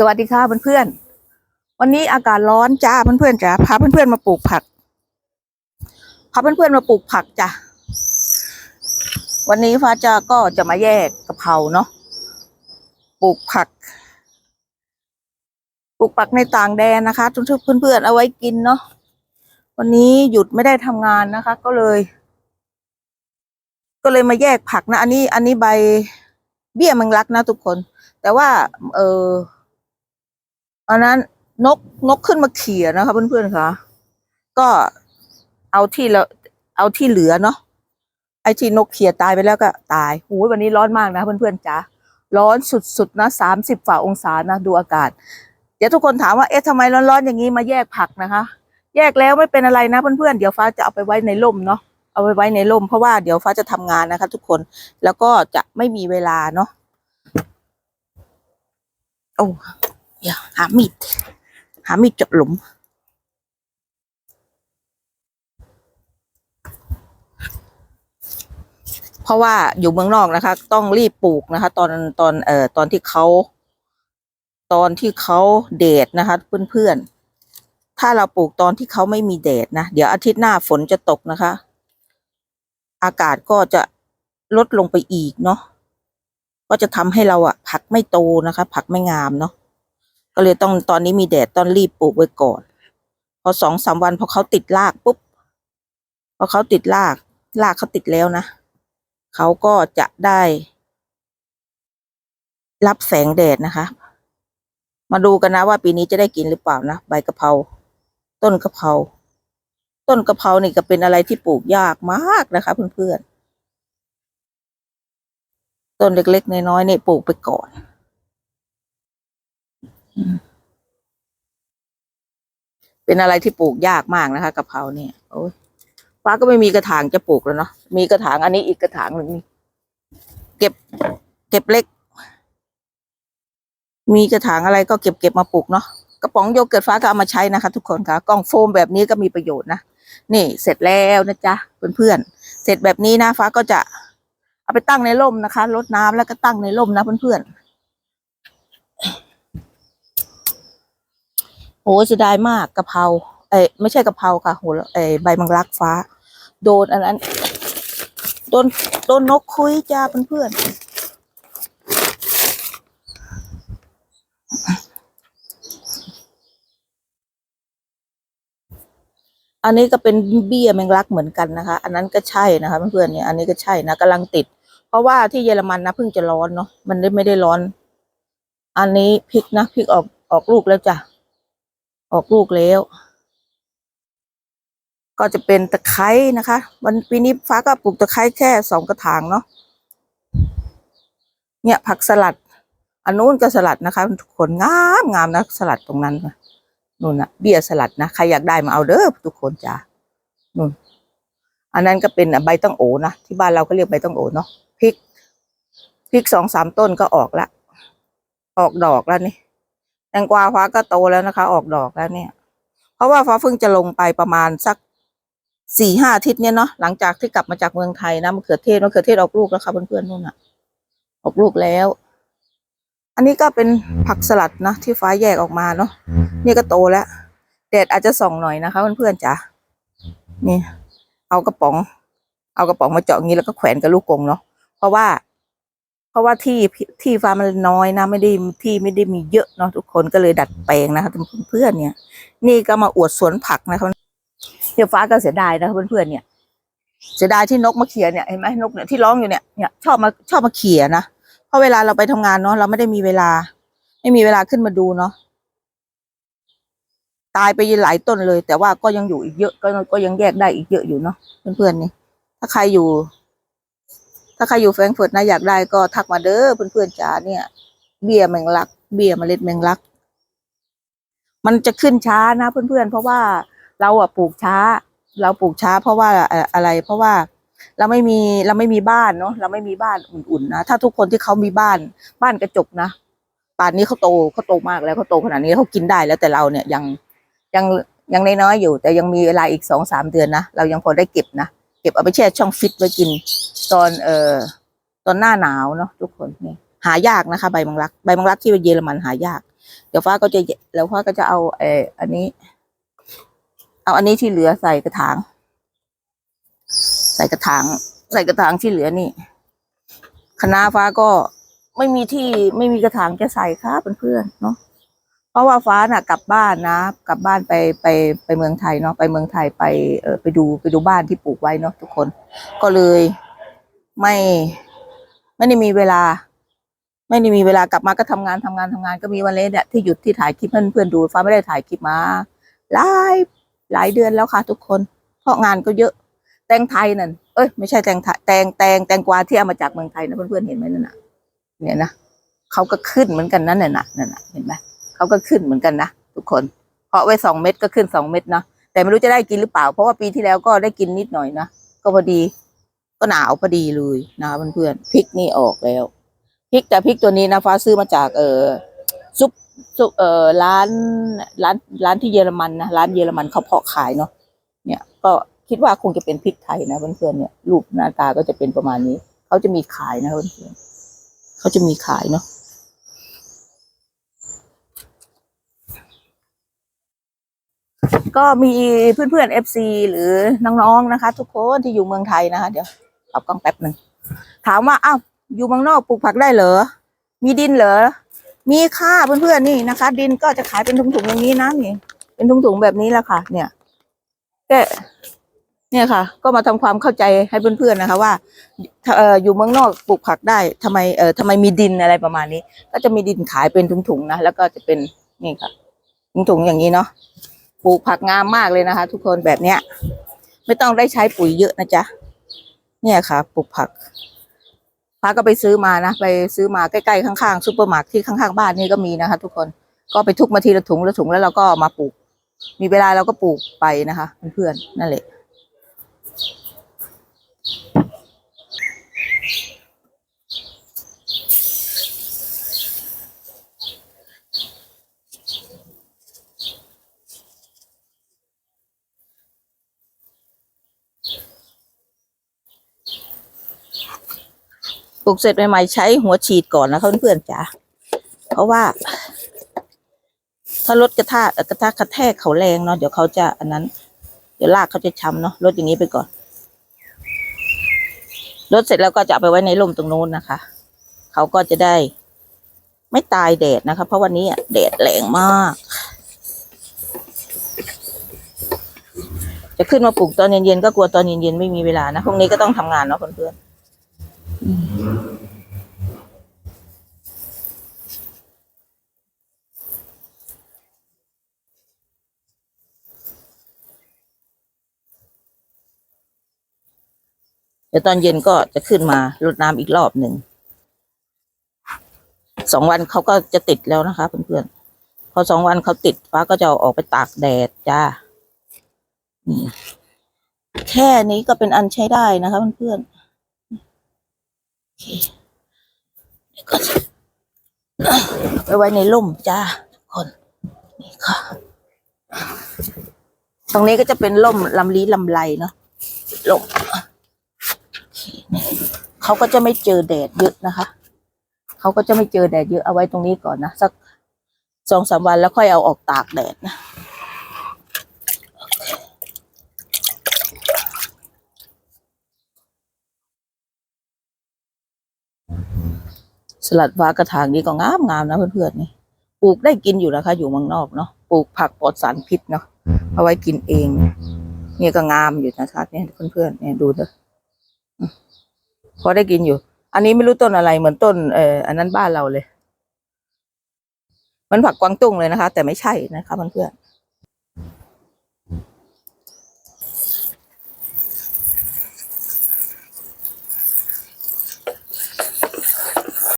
สวัสดีค่ะเพื่อนๆ วันนี้อากาศร้อนจ้าเพื่อนๆจ้าพาเพื่อนๆมาปลูกผัก พาเพื่อนๆมาปลูกผักจ้ะ วันนี้ฟ้าจะก็จะมาแยกกะเพราเนาะ ปลูกผัก ปลูกผักในต่างแดนนะคะทุกๆเพื่อนๆเอาไว้กินเนาะ วันนี้หยุดไม่ได้ทำงานนะคะ ก็เลย ก็เลยมาแยกผักนะ อันนี้ อันนี้ใบเบี้ยแมงลักนะทุกคน แต่ว่า เออ อันนั้นนกนกขึ้นมาเขี่ยนะคะ เพื่อนๆคะก็เอาที่เราเอาที่เหลือเนาะไอ้ที่นกเขี่ยตายไปแล้วก็ตายหูยวันนี้ร้อนมากนะเพื่อนๆจ๋าร้อนสุดๆนะสามสิบฝ่าองศานะดูอากาศ เดี๋ยวทุกคนถามว่าเอ๊ะทำไมร้อนๆอย่างนี้มาแยกผักนะคะ แยกแล้วไม่เป็นอะไรนะเพื่อนๆเดี๋ยวฟ้าจะเอาไปไว้ในร่มเนาะเอาไปไว้ในร่มเพราะว่าเดี๋ยวฟ้าจะทำงานนะคะ ทุกคนแล้วก็จะไม่มีเวลาเนาะโอ้ เดี๋ยวหามีด หามีดเจาะหลุม เพราะว่าอยู่เมืองนอกนะคะ ต้องรีบปลูกนะคะ ตอนตอนเอ่อตอนที่เขา ตอนที่เขาเดดนะคะ เพื่อนๆ ถ้าเราปลูกตอนที่เขาไม่มีแดดนะ เดี๋ยวอาทิตย์หน้าฝนจะตกนะคะ อากาศก็จะลดลงไปอีกเนาะก็จะทำให้เราอะผักไม่โตนะคะ ผักไม่งามเนาะ ก็เลยต้องตอนนี้มีแดดต้องรีบปลูกไว้ก่อน พอสองสามวันพอเขาติดรากปุ๊บพอเขาติดรากรากเขาติดแล้วนะเขาก็จะได้ รับแสงแดดนะคะ มาดูกันนะว่าปีนี้จะได้กินหรือเปล่านะใบกะเพราต้นกะเพราต้นกะเพรานี่ก็เป็นอะไรที่ปลูกยากมากนะคะเพื่อนๆต้นเล็กๆน้อยๆนี่ปลูกไปก่อน เป็นอะไรที่ปลูกยากมากนะคะกะเพราเนี่ยโอ้ยฟ้าก็ไม่มีกระถางจะปลูกแล้วเนาะมีกระถางอันนี้อีกกระถางหนึ่งนี่เก็บ เก็บเล็ก มีกระถางอะไรก็เก็บเก็บมาปลูกเนาะกระป๋องโยเกิร์ตฟ้าก็เอามาใช้นะคะ ทุกคนค่ะกล่องโฟมแบบนี้ก็มีประโยชน์นะนี่ เสร็จแล้วนะจ๊ะเพื่อนๆเสร็จแบบนี้นะฟ้าก็จะเอาไปตั้งในร่มนะคะรดน้ำแล้วก็ตั้งในร่มนะเพื่อนๆ โอ้จะได้มากกะเพราเอ้ไม่ใช่กะเพราค่ะโหเอ้ใบมังลักฟ้า โดนอันนั้นโดนโดนนกคุยจ้าเพื่อนอันนี้ก็เป็นเบี้ยแมงลักเหมือนกันนะคะ อันนั้นก็ใช่นะคะเพื่อนๆเนี่ยอันนี้ก็ใช่นะกำลังติด เพราะว่าที่เยอรมันนะเพิ่งจะร้อนเนาะมันไม่ได้ร้อน อันนี้พริกนะพริกออกออกลูกแล้วจ้ะ ออกลูกแล้ว ก็จะเป็นตะไคร้นะคะ วันปีนี้ฟ้าก็ปลูกตะไคร้แค่สองกระถางเนาะเนี่ยผักสลัดอันนู้นก็สลัดนะคะทุกคนงามงามนะสลัดตรงนั้นนู่นนะเบี้ยสลัดนะใครอยากได้มาเอาเด้อทุกคนจ้านู่น อันนั้นก็เป็นใบตั้งโอนะที่บ้านเราก็เรียกใบตั้งโอเนาะพริกพริกสองสามต้นก็ออกละ ออกดอกแล้วนี่ งกวาฟ้าก็โตแล้วนะคะ ออกดอกแล้วเนี่ย เพราะว่าฟ้าเพิ่งจะลงไปประมาณสักสี่ห้าอาทิตย์เนี่ยเนาะหลังจากที่กลับมาจากเมืองไทยนะมะเขือเทศมะเขือเทศออกลูกแล้วค่ะเพื่อนๆนู่นน่ะออกลูกแล้ว อันนี้ก็เป็นผักสลัดนะที่ฟ้าแยกออกมาเนาะนี่ก็โตแล้วแดดอาจจะส่องหน่อยนะคะเพื่อนๆจ๋านี่ เอากระป๋อง เอากระป๋องมาเจาะอย่างนี้แล้วก็แขวนกับลูกกรงเนาะเพราะว่าเพ ราะว่าที่ที่ฟ้ามันน้อยนะ ไม่ได้ที่ไม่ได้มีเยอะเนาะทุกคนก็เลยดัดแปลงนะคะเพื่อนๆเนี่ย นี่ก็มาอวดสวนผักนะคะเดี๋ยวฟ้าก็เสียดายนะเพื่อนๆเนี่ยเสียดายที่นกมาเขี่ยเนี่ยเห็นไหมนกเนี่ยที่ร้องอยู่เนี่ยเนี่ยชอบมาชอบมาเขี่ยนะเพราะเวลาเราไปทำงานเนาะเราไม่ได้มีเวลา ไม่มีเวลาขึ้นมาดูเนาะตายไปหลายต้นเลย แต่ว่าก็ยังอยู่อีกเยอะก็ก็ยังแยกได้อีกเยอะอยู่เนาะเพื่อนๆนี่ถ้าใครอยู่ ถ้าใครอยู่แฟรงก์เฟิร์ตนะอยากได้ก็ทักมาเด้อเพื่อนๆจ๋าเนี่ย เบี้ยแมงลัก เบี้ยเมล็ดแมงลัก มันจะขึ้นช้านะเพื่อนๆเพราะว่าเราอะปลูกช้า เราปลูกช้า เพราะว่าเอ่ออะไร เพราะว่าเราไม่มีเราไม่มีบ้านเนาะเราไม่มีบ้านอุ่นๆนะถ้าทุกคนที่เขามีบ้าน บ้านกระจกนะป่านนี้เขาโตเขาโตมากแล้วเขาโตขนาดนี้เขากินได้แล้วแต่เราเนี่ยยังยังยังน้อยๆอยู่ แต่ยังมีเวลาอีกสองสามเดือนนะเรายังพอได้เก็บนะ เก็บเอาไปแช่ช่องฟิตไว้กิน ตอนเอ่อตอนหน้าหนาวเนาะทุกคนนี่หายากนะคะ ใบมังลัก ใบมังลักที่เยอรมันหายาก เดี๋ยวฟ้าก็จะแล้วฟ้าก็จะเอาเอออันนี้ เอาอันนี้ที่เหลือใส่กระถาง ใส่กระถาง ใส่กระถางที่เหลือนี่คณะฟ้าก็ไม่มีที่ไม่มีกระถางจะใส่ครับเพื่อนๆเนาะ ราะว่าฟ้าน่ะกลับบ้านนะ กลับบ้านไปไปไปเมืองไทยเนาะไปเมืองไทยไปเออไปดูไปดูบ้านที่ปลูกไว้เนาะทุกคน ก็เลยไม่ไม่ได้มีเวลา ไม่ได้มีเวลากลับมาก็ทำงานทำงานทำงานก็มีวันเล่นเนี่ยที่หยุดที่ถ่ายคลิปให้เพื่อนๆดู ฟ้าไม่ได้ถ่ายคลิปมาหลายหลายเดือนแล้วค่ะ ทุกคน เพราะงานก็เยอะ แตงไทยนั่นเอ้ยไม่ใช่แตงไทยแตงแตงแตงกวาที่เอามาจากเมืองไทยนะเพื่อนๆเห็นไหมนั่นน่ะ เนี่ยนะเขาก็ขึ้นเหมือนกันนั่นน่ะนั่นน่ะเห็นไหม เขาก็ขึ้นเหมือนกันนะทุกคนเพาะไว้สองเม็ดก็ขึ้นสองเม็ดนะแต่ไม่รู้จะได้กินหรือเปล่า เพราะว่าปีที่แล้วก็ได้กินนิดหน่อยนะก็พอดีก็หนาวพอดีเลยนะเพื่อนๆพริกนี่ออกแล้วพริกแต่พริกตัวนี้นะฟ้าซื้อมาจากเออซุปซุปเออร้านร้านร้านที่เยอรมันนะร้านเยอรมันเขาเพาะขายเนาะเนี่ยก็คิดว่าคงจะเป็นพริกไทยนะเพื่อนๆเนี่ยรูปหน้าตาก็จะเป็นประมาณนี้ เขาจะมีขายนะเพื่อนๆเขาจะมีขายเนาะ ก็มีเพื่อนๆ FC หรือน้องๆนะคะ ทุกคนที่อยู่เมืองไทยนะคะ เดี๋ยวปรับกล้องแป๊บหนึ่งถามว่าอ้าวอยู่เมืองนอกปลูกผักได้เหรอ มีดินเหรอ มีค่ะเพื่อนๆนี่นะคะ ดินก็จะขายเป็นถุงๆอย่างนี้นะนี่ เป็นถุงๆแบบนี้แหละค่ะ เนี่ยแกเนี่ยค่ะ ก็มาทำความเข้าใจให้เพื่อนๆนะคะ ว่าเอออยู่เมืองนอกปลูกผักได้ทำไมเออทำไมมีดินอะไรประมาณนี้ ก็จะมีดินขายเป็นถุงๆนะแล้วก็จะเป็นนี่ค่ะถุงๆอย่างนี้เนาะ ปลูกผักงามมากเลยนะคะ ทุกคนแบบเนี้ย ไม่ต้องได้ใช้ปุ๋ยเยอะนะจ๊ะเนี่ยค่ะปลูกผักพาก็ไปซื้อมานะไปซื้อมาใกล้ๆข้างๆซูเปอร์มาร์เก็ตที่ข้างๆบ้านนี่ก็มีนะคะ ทุกคนก็ไปทุกมาทีละถุงละถุงแล้วเราก็มาปลูก มีเวลาเราก็ปลูกไปนะคะเพื่อนๆนั่นแหละ ลูกเสร็จใหม่ๆใช้หัวฉีดก่อนนะคะเพื่อนๆจ๋าเพราะว่า ถ้ารถกระทากระทากระแทกเขาแรงเนาะเดี๋ยวเขาจะอันนั้น เดี๋ยวลากเขาจะช้ำเนาะรถอย่างนี้ไปก่อนรถเสร็จแล้วก็จะเอาไปไว้ในร่มตรงโน้นนะคะ เขาก็จะได้ ไม่ตายแดดนะคะ เพราะวันนี้อะแดดแรงมาก จะขึ้นมาปลูกตอนเย็นๆก็กลัวตอนเย็นๆไม่มีเวลานะพรุ่งนี้ก็ต้องทำงานเนาะเพื่อนๆ เดี๋ยวตอนเย็นก็จะขึ้นมารดน้ำอีกรอบหนึ่ง สองวันเขาก็จะติดแล้วนะคะเพื่อนๆ พอสองวันเขาติดฟ้าก็จะออกไปตากแดดจ้า แค่นี้ก็เป็นอันใช้ได้นะคะเพื่อนๆ เคเดี๋ยวก็จะไปไว้ในร่มจ้าทุกคน นี่ค่ะ ตรงนี้ก็จะเป็นร่มลำลีลำไรเนาะร่มเขาก็จะไม่เจอแดดเยอะนะคะ เขาก็จะไม่เจอแดดเยอะเอาไว้ตรงนี้ก่อนนะ สักสองสามวันแล้วค่อยเอาออกตากแดดนะ สลัดฟ้ากระถางนี้ก็งามงามๆนะเพื่อนๆนี่ปลูกได้กินอยู่นะคะ อยู่เมืองนอกเนาะปลูกผักปลอดสารพิษเนาะเอาไว้กินเอง เนี่ยก็งามอยู่นะคะเนี่ยเพื่อนๆเนี่ยดูเถอะพอได้กินอยู่ อันนี้ไม่รู้ต้นอะไรเหมือนต้นเอ่ออันนั้นบ้านเราเลย มันผักกวางตุ้งเลยนะคะ แต่ไม่ใช่นะคะเพื่อน